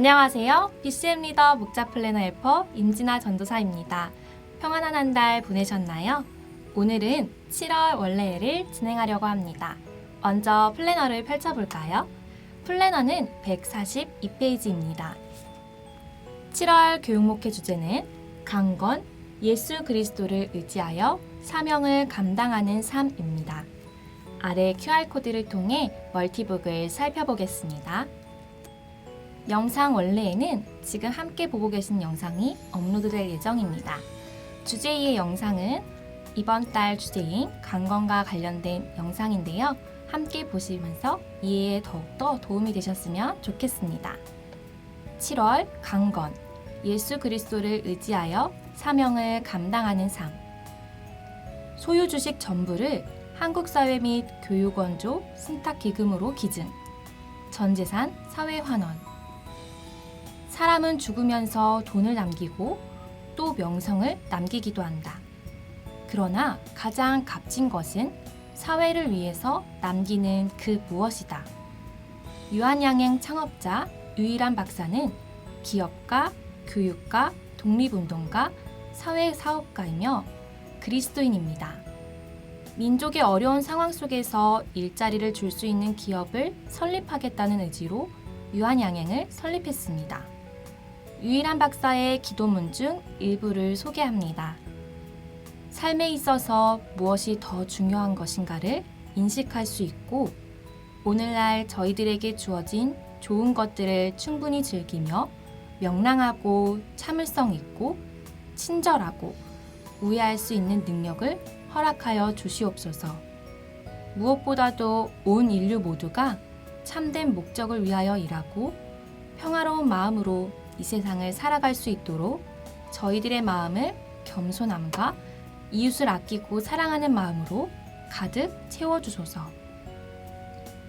안녕하세요. BCM 리더 목자 플래너 헬퍼 임진아 전도사입니다. 평안한 한 달 보내셨나요? 오늘은 7월 원래를 진행하려고 합니다. 먼저 플래너를 펼쳐볼까요? 플래너는 142페이지입니다. 7월 교육목회 주제는 강건, 예수 그리스도를 의지하여 사명을 감당하는 삶입니다. 아래 QR코드를 통해 멀티북을 살펴보겠습니다. 영상 원래에는 지금 함께 보고 계신 영상이 업로드될 예정입니다. 주제의 영상은 이번 달 주제인 강건과 관련된 영상인데요. 함께 보시면서 이해에 더욱더 도움이 되셨으면 좋겠습니다. 7월 강건 예수 그리스도를 의지하여 사명을 감당하는 삶 소유 주식 전부를 한국 사회 및 교육 원조 신탁기금으로 기증 전 재산 사회 환원 사람은 죽으면서 돈을 남기고 또 명성을 남기기도 한다. 그러나 가장 값진 것은 사회를 위해서 남기는 그 무엇이다. 유한양행 창업자 유일한 박사는 기업가, 교육가, 독립운동가, 사회사업가이며 그리스도인입니다. 민족의 어려운 상황 속에서 일자리를 줄 수 있는 기업을 설립하겠다는 의지로 유한양행을 설립했습니다. 유일한 박사의 기도문 중 일부를 소개합니다. 삶에 있어서 무엇이 더 중요한 것인가를 인식할 수 있고 오늘날 저희들에게 주어진 좋은 것들을 충분히 즐기며 명랑하고 참을성 있고 친절하고 우애할 수 있는 능력을 허락하여 주시옵소서. 무엇보다도 온 인류 모두가 참된 목적을 위하여 일하고 평화로운 마음으로 이 세상을 살아갈 수 있도록 저희들의 마음을 겸손함과 이웃을 아끼고 사랑하는 마음으로 가득 채워주소서.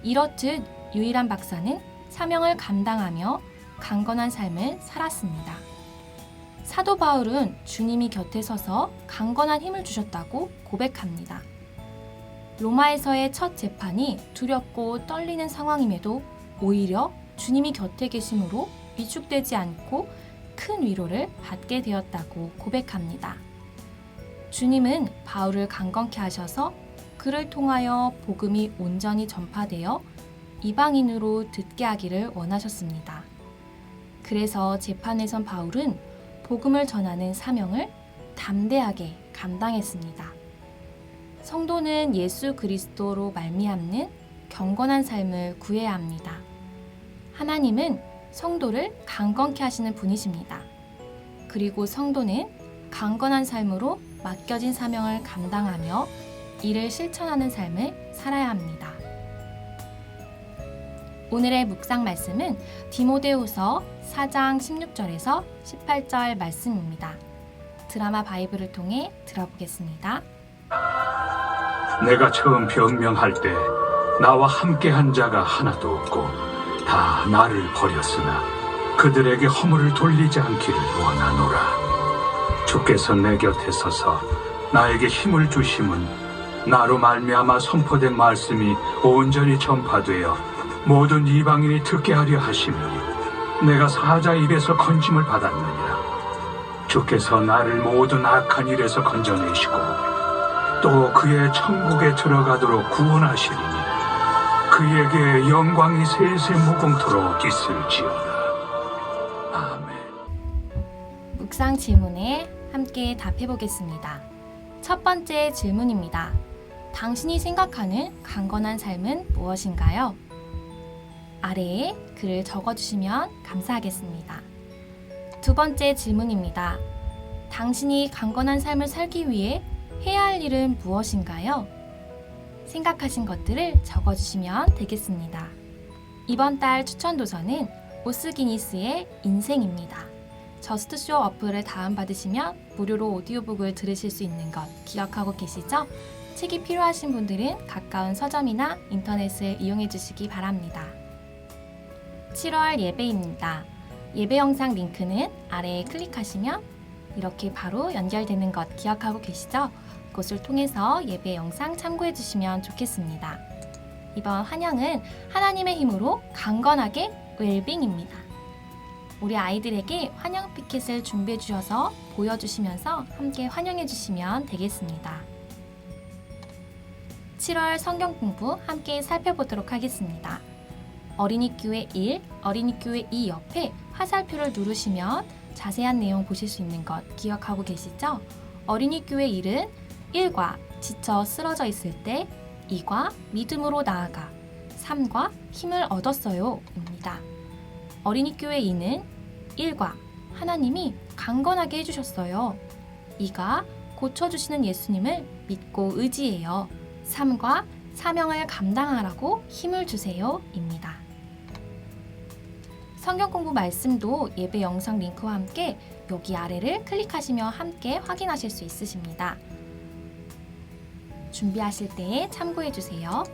이렇듯 유일한 박사는 사명을 감당하며 강건한 삶을 살았습니다. 사도 바울은 주님이 곁에 서서 강건한 힘을 주셨다고 고백합니다. 로마에서의 첫 재판이 두렵고 떨리는 상황임에도 오히려 주님이 곁에 계심으로 위축되지 않고 큰 위로를 받게 되었다고 고백합니다. 주님은 바울을 강건케 하셔서 그를 통하여 복음이 온전히 전파되어 이방인으로 듣게 하기를 원하셨습니다. 그래서 재판에선 바울은 복음을 전하는 사명을 담대하게 감당했습니다. 성도는 예수 그리스도로 말미암는 경건한 삶을 구해야 합니다. 하나님은 성도를 강건케 하시는 분이십니다. 그리고 성도는 강건한 삶으로 맡겨진 사명을 감당하며 이를 실천하는 삶을 살아야 합니다. 오늘의 묵상 말씀은 디모데후서 4장 16절에서 18절 말씀입니다. 드라마 바이블을 통해 들어보겠습니다. 내가 처음 병명할 때 나와 함께 한 자가 하나도 없고 다 나를 버렸으나 그들에게 허물을 돌리지 않기를 원하노라. 주께서 내 곁에 서서 나에게 힘을 주심은 나로 말미암아 선포된 말씀이 온전히 전파되어 모든 이방인이 듣게 하려 하시며 내가 사자 입에서 건짐을 받았느니라. 주께서 나를 모든 악한 일에서 건져내시고 또 그의 천국에 들어가도록 구원하시리니 그에게 영광이 세세 무궁토록 있을지어다. 아멘. 묵상 질문에 함께 답해 보겠습니다. 첫 번째 질문입니다. 당신이 생각하는 강건한 삶은 무엇인가요? 아래에 글을 적어 주시면 감사하겠습니다. 두 번째 질문입니다. 당신이 강건한 삶을 살기 위해 해야 할 일은 무엇인가요? 생각하신 것들을 적어 주시면 되겠습니다. 이번 달 추천 도서는 오스기니스의 인생입니다. 저스트쇼 어플을 다운받으시면 무료로 오디오북을 들으실 수 있는 것 기억하고 계시죠? 책이 필요하신 분들은 가까운 서점이나 인터넷을 이용해 주시기 바랍니다. 7월 예배입니다. 예배 영상 링크는 아래에 클릭하시면 이렇게 바로 연결되는 것 기억하고 계시죠? 그것을 통해서 예배 영상 참고해 주시면 좋겠습니다. 이번 환영은 하나님의 힘으로 강건하게 웰빙입니다. 우리 아이들에게 환영 피켓을 준비해 주셔서 보여주시면서 함께 환영해 주시면 되겠습니다. 7월 성경 공부 함께 살펴보도록 하겠습니다. 어린이 교회 1, 어린이 교회 2 옆에 화살표를 누르시면 자세한 내용 보실 수 있는 것 기억하고 계시죠? 어린이 교회 1은 1과 지쳐 쓰러져 있을 때 2과 믿음으로 나아가 3과 힘을 얻었어요 입니다. 어린이 교회 2는 1과 하나님이 강건하게 해주셨어요. 2가 고쳐주시는 예수님을 믿고 의지해요. 3과 사명을 감당하라고 힘을 주세요 입니다. 성경 공부 말씀도 예배 영상 링크와 함께 여기 아래를 클릭하시며 함께 확인하실 수 있으십니다. 준비하실 때 참고해 주세요.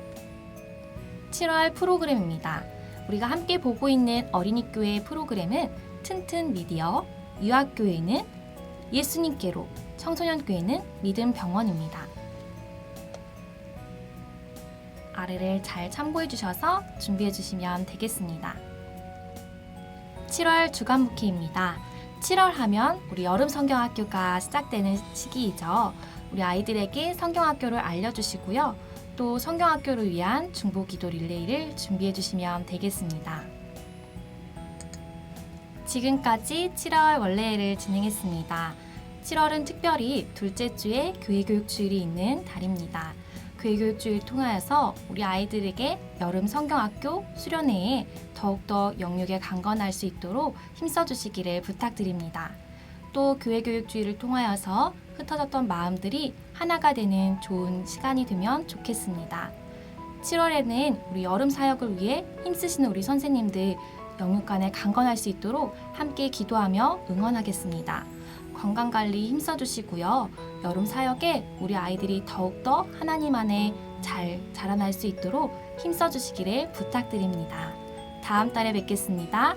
7월 프로그램입니다. 우리가 함께 보고 있는 어린이 교회 프로그램은 튼튼 미디어, 유학교회는 예수님께로, 청소년 교회는 믿음 병원입니다. 아래를 잘 참고해 주셔서 준비해 주시면 되겠습니다. 7월 주간 목회입니다. 7월 하면 우리 여름 성경학교가 시작되는 시기이죠. 우리 아이들에게 성경학교를 알려주시고요. 또 성경학교를 위한 중보기도 릴레이를 준비해 주시면 되겠습니다. 지금까지 7월 원래를 진행했습니다. 7월은 특별히 둘째 주에 교회교육주일이 있는 달입니다. 교회교육주일 통하여서 우리 아이들에게 여름 성경학교 수련회에 더욱더 영육에 강건할 수 있도록 힘써주시기를 부탁드립니다. 또 교회 교육주일을 통하여서 흩어졌던 마음들이 하나가 되는 좋은 시간이 되면 좋겠습니다. 7월에는 우리 여름 사역을 위해 힘쓰시는 우리 선생님들 영육간에 강건할 수 있도록 함께 기도하며 응원하겠습니다. 건강관리 힘써주시고요. 여름 사역에 우리 아이들이 더욱더 하나님 안에 잘 자라날 수 있도록 힘써주시기를 부탁드립니다. 다음 달에 뵙겠습니다.